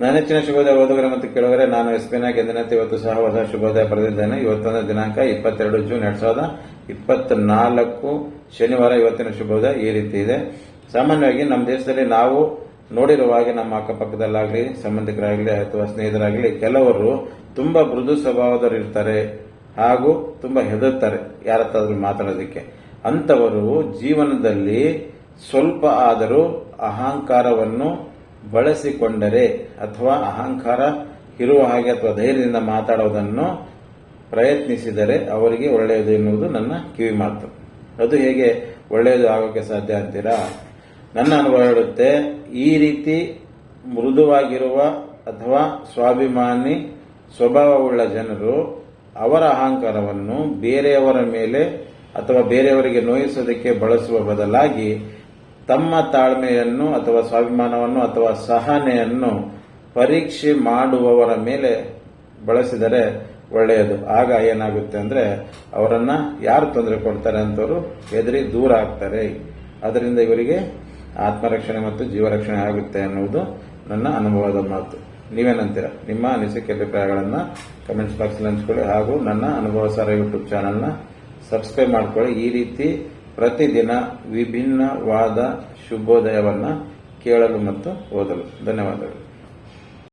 ನನ್ನ ಹೆಚ್ಚಿನ ಶುಭೋದಯ ಓದುಗರ ಮತ್ತು ಕೇಳುಗರೆ, ನಾನು ಎಸ್ ಪಿ ಎಂದಿನಂತೆ ಇವತ್ತು ಸಹ ಹೊಸ ಶುಭೋದಯ ಪಡೆದಿದ್ದೇನೆ. ಇವತ್ತೊಂದು ದಿನಾಂಕ ಇಪ್ಪತ್ತೆರಡು ಜೂನ್ ಎರಡ್ ಸಾವಿರದ ಇಪ್ಪತ್ನಾಲ್ಕು ಶನಿವಾರ ಇವತ್ತಿನ ಶುಭೋದಯ ಈ ರೀತಿ ಇದೆ. ಸಾಮಾನ್ಯವಾಗಿ ನಮ್ಮ ದೇಶದಲ್ಲಿ ನಾವು ನೋಡಿರುವ ಹಾಗೆ ನಮ್ಮ ಅಕ್ಕಪಕ್ಕದಲ್ಲಾಗಲಿ, ಸಂಬಂಧಿಕರಾಗಲಿ ಅಥವಾ ಸ್ನೇಹಿತರಾಗಲಿ, ಕೆಲವರು ತುಂಬಾ ಮೃದು ಸ್ವಭಾವದವರು ಇರ್ತಾರೆ ಹಾಗೂ ತುಂಬಾ ಹೆದರ್ತಾರೆ ಯಾರ ಹತ್ತಾದ್ರೂ ಮಾತಾಡೋದಕ್ಕೆ. ಅಂತವರು ಜೀವನದಲ್ಲಿ ಸ್ವಲ್ಪ ಆದರೂ ಅಹಂಕಾರವನ್ನು ಬಳಸಿಕೊಂಡರೆ ಅಥವಾ ಅಹಂಕಾರ ಇರುವ ಹಾಗೆ ಅಥವಾ ಧೈರ್ಯದಿಂದ ಮಾತಾಡೋದನ್ನು ಪ್ರಯತ್ನಿಸಿದರೆ ಅವರಿಗೆ ಒಳ್ಳೆಯದು ಎನ್ನುವುದು ನನ್ನ ಕಿವಿ ಮಾತು. ಅದು ಹೇಗೆ ಒಳ್ಳೆಯದು ಆಗೋಕ್ಕೆ ಸಾಧ್ಯ ಅಂತೀರಾ? ನನ್ನ ಅನುಭವ ಹೇಳುತ್ತೆ, ಈ ರೀತಿ ಮೃದುವಾಗಿರುವ ಅಥವಾ ಸ್ವಾಭಿಮಾನಿ ಸ್ವಭಾವವುಳ್ಳ ಜನರು ಅವರ ಅಹಂಕಾರವನ್ನು ಬೇರೆಯವರ ಮೇಲೆ ಅಥವಾ ಬೇರೆಯವರಿಗೆ ನೋಯಿಸೋದಕ್ಕೆ ಬಳಸುವ ಬದಲಾಗಿ ತಮ್ಮ ತಾಳ್ಮೆಯನ್ನು ಅಥವಾ ಸ್ವಾಭಿಮಾನವನ್ನು ಅಥವಾ ಸಹನೆಯನ್ನು ಪರೀಕ್ಷೆ ಮಾಡುವವರ ಮೇಲೆ ಬಳಸಿದರೆ ಒಳ್ಳೆಯದು. ಆಗ ಏನಾಗುತ್ತೆ ಅಂದರೆ ಅವರನ್ನು ಯಾರು ತೊಂದರೆ ಕೊಡ್ತಾರೆ ಅಂತವರು ಹೆದರಿ ದೂರ ಆಗ್ತಾರೆ. ಅದರಿಂದ ಇವರಿಗೆ ಆತ್ಮರಕ್ಷಣೆ ಮತ್ತು ಜೀವರಕ್ಷಣೆ ಆಗುತ್ತೆ ಅನ್ನುವುದು ನನ್ನ ಅನುಭವದ ಮಾತು. ನೀವೇನಂತೀರ? ನಿಮ್ಮ ಅನಿಸಿಕೆ ಅಭಿಪ್ರಾಯಗಳನ್ನು ಕಮೆಂಟ್ಸ್ ಬಾಕ್ಸ್ ಹಂಚ್ಕೊಳ್ಳಿ ಹಾಗೂ ನನ್ನ ಅನುಭವ ಸಾರ ಯೂಟ್ಯೂಬ್ ಚಾನಲ್ನ ಸಬ್ಸ್ಕ್ರೈಬ್ ಮಾಡ್ಕೊಳ್ಳಿ. ಈ ರೀತಿ ಪ್ರತಿದಿನ ವಿಭಿನ್ನವಾದ ಶುಭೋದಯವನ್ನು ಕೇಳಲು ಮತ್ತು ಓದಲು. ಧನ್ಯವಾದಗಳು.